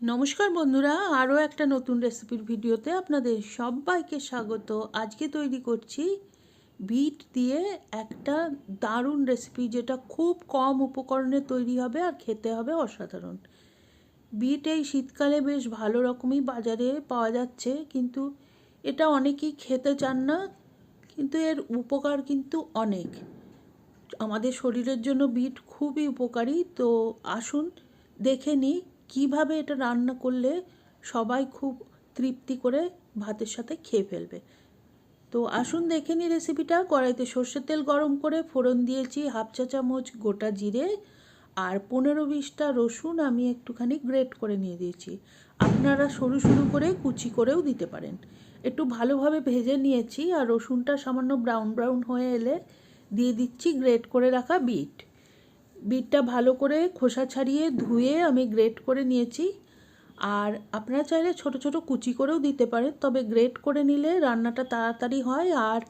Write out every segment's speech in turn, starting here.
নমস্কার বন্ধুরা, আরও একটা নতুন রেসিপির ভিডিওতে আপনাদের সবাইকে স্বাগত। আজকে তৈরি করছি বিট দিয়ে একটা দারুণ রেসিপি যেটা খুব কম উপকরণে তৈরি হবে আর খেতে হবে অসাধারণ। বিট এই শীতকালে বেশ ভালো রকমই বাজারে পাওয়া যাচ্ছে, কিন্তু এটা অনেকেই খেতে চান না, কিন্তু এর উপকার কিন্তু অনেক। আমাদের শরীরের জন্য বিট খুবই উপকারী, তো আসুন দেখে নিই কীভাবে এটা রান্না করলে সবাই খুব তৃপ্তি করে ভাতের সাথে খেয়ে ফেলবে? তো আসুন দেখে নিই রেসিপিটা কড়াইতে সর্ষের তেল গরম করে ফোড়ন দিয়েছি হাফ চা চামচ গোটা জিরে আর পনেরো বিশটা রসুন আমি একটুখানি গ্রেট করে নিয়ে দিয়েছি। আপনারা সরু সরু করে কুচি করেও দিতে পারেন। একটু ভালোভাবে ভেজে নিয়েছি আর রসুনটা সামান্য ব্রাউন ব্রাউন হয়ে এলে দিয়ে দিচ্ছি গ্রেট করে রাখা বিট। বিটটা ভালো করে খোসা ছাড়িয়ে ধুয়ে আমি গ্রেট করে নিয়েছি। আর আপনারা চাইলে ছোট ছোট কুচি করেও দিতে পারেন, তবে গ্রেট করে নিলে রান্নাটা তাড়াতাড়ি হয় আর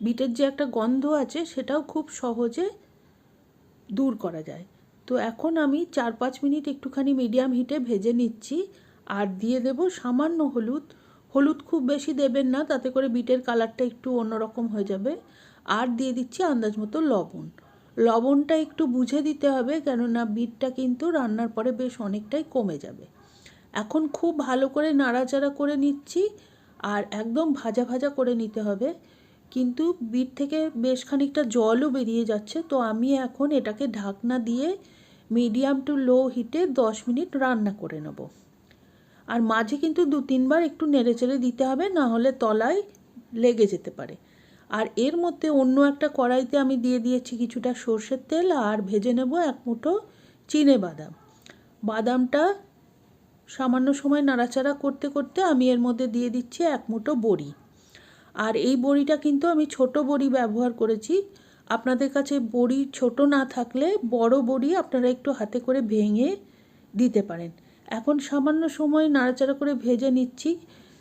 বিটের যে একটা গন্ধ আছে সেটাও খুব সহজে দূর করা যায়। তো এখন আমি চার পাঁচ মিনিট একটুখানি মিডিয়াম হিটে ভেজে নিচ্ছি আর দিয়ে দেব সামান্য হলুদ। হলুদ খুব বেশি দেবেন না, তাতে করে বিটের কালারটা একটু অন্যরকম হয়ে যাবে। আর দিয়ে দিচ্ছি আন্দাজ মতো লবণ। লবণটা একটু বুঝে দিতে হবে, কেননা বিটটা কিন্তু রান্নার পরে বেশ অনেকটাই কমে যাবে। এখন খুব ভালো করে নাড়াচাড়া করে নিচ্ছি, আর একদম ভাজা ভাজা করে নিতে হবে। কিন্তু বিট থেকে বেশ খানিকটা জলও বেরিয়ে যাচ্ছে, তো আমি এখন এটাকে ঢাকনা দিয়ে মিডিয়াম টু লো হিটে দশ মিনিট রান্না করে নেব। আর মাঝে কিন্তু দু তিনবার একটু নেড়ে চেড়ে দিতে হবে, না হলে তলায় লেগে যেতে পারে। আর এর মধ্যে অন্য একটা কড়াইতে আমি দিয়ে দিয়েছি কিছুটা সর্ষের তেল আর ভেজে নেব এক মুঠো চিনে বাদাম। বাদামটা সামান্য সময় নাড়াচাড়া করতে করতে আমি এর মধ্যে দিয়ে দিচ্ছি এক মুঠো বড়ি। আর এই বড়িটা কিন্তু আমি ছোট বড়ি ব্যবহার করেছি। আপনাদের কাছে বড়ি ছোট না থাকলে বড় বড়ি আপনারা একটু হাতে করে ভেঙে দিতে পারেন। এখন সামান্য সময় নাড়াচাড়া করে ভেজে নিচ্ছি।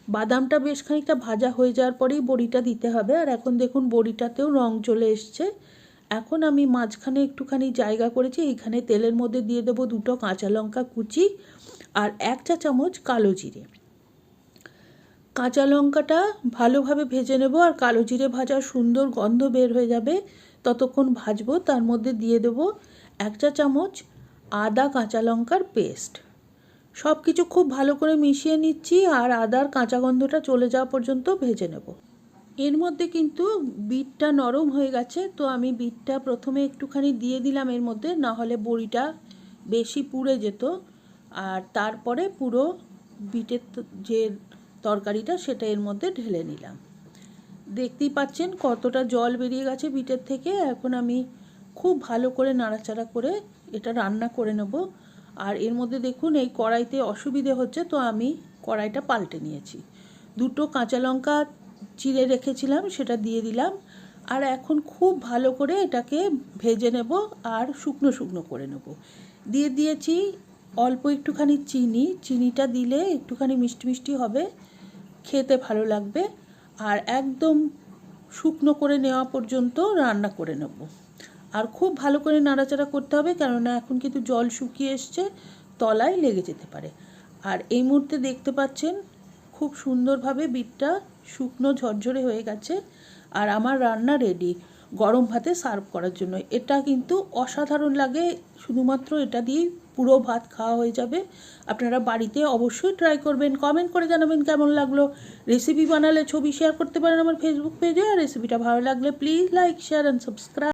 বাদামটা বেশ খানিকটা ভাজা হয়ে যাওয়ার পরেই বড়িটা দিতে হবে। আর এখন দেখুন, বড়িটাতেও রং চলে এসছে। এখন আমি মাঝখানে একটুখানি জায়গা করেছি, এইখানে তেলের মধ্যে দিয়ে দেবো দুটো কাঁচা লঙ্কা কুচি আর এক চা চামচ কালো জিরে। কাঁচা লঙ্কাটা ভালোভাবে ভেজে নেব আর কালো জিরে ভাজার সুন্দর গন্ধ বের হয়ে যাবে। ততক্ষণ ভাজবো, তার মধ্যে দিয়ে দেবো এক চা চামচ আদা কাঁচা লঙ্কার পেস্ট। সব কিছু খুব ভালো করে মিশিয়ে নিচ্ছি আর আদার কাঁচা গন্ধটা চলে যাওয়া পর্যন্ত ভেজে নেব। এর মধ্যে কিন্তু বিটটা নরম হয়ে গেছে, তো আমি বিটটা প্রথমে একটুখানি দিয়ে দিলাম এর মধ্যে, না হলে বড়িটা বেশি পুড়ে যেত। আর তারপরে পুরো বিটের যে তরকারিটা সেটা এর মধ্যে ঢেলে নিলাম। দেখতেই পাচ্ছেন কতটা জল বেরিয়ে গেছে বিটের থেকে। এখন আমি খুব ভালো করে নাড়াচাড়া করে এটা রান্না করে নেব। আর এর মধ্যে দেখুন, এই কড়াইতে অসুবিধে হচ্ছে তো আমি কড়াইটা পাল্টে নিয়েছি। দুটো কাঁচা লঙ্কা চিড়ে রেখেছিলাম, সেটা দিয়ে দিলাম। আর এখন খুব ভালো করে এটাকে ভেজে নেব আর শুকনো শুকনো করে নেব। দিয়ে দিয়েছি অল্প একটুখানি চিনি। চিনিটা দিলে একটুখানি মিষ্টি মিষ্টি হবে, খেতে ভালো লাগবে। আর একদম শুকনো করে নেওয়া পর্যন্ত রান্না করে নেব। আর খুব ভালো করে নাড়াচাড়া করতে হবে, কেননা এখন কিন্তু জল শুকিয়ে এসছে, তলায় লেগে যেতে পারে। আর এই মুহূর্তে দেখতে পাচ্ছেন খুব সুন্দরভাবে বিটটা শুকনো ঝরঝরে হয়ে গেছে, আর আমার রান্না রেডি গরম ভাতে সার্ভ করার জন্য। এটা কিন্তু অসাধারণ লাগে, শুধুমাত্র এটা দিয়েই পুরো ভাত খাওয়া হয়ে যাবে। আপনারা বাড়িতে অবশ্যই ট্রাই করবেন কমেন্ট করে জানাবেন কেমন লাগল। রেসিপি বানালে ছবি শেয়ার করতে পারেন আমার ফেসবুক পেজে আর রেসিপিটা ভালো লাগলে please like share and subscribe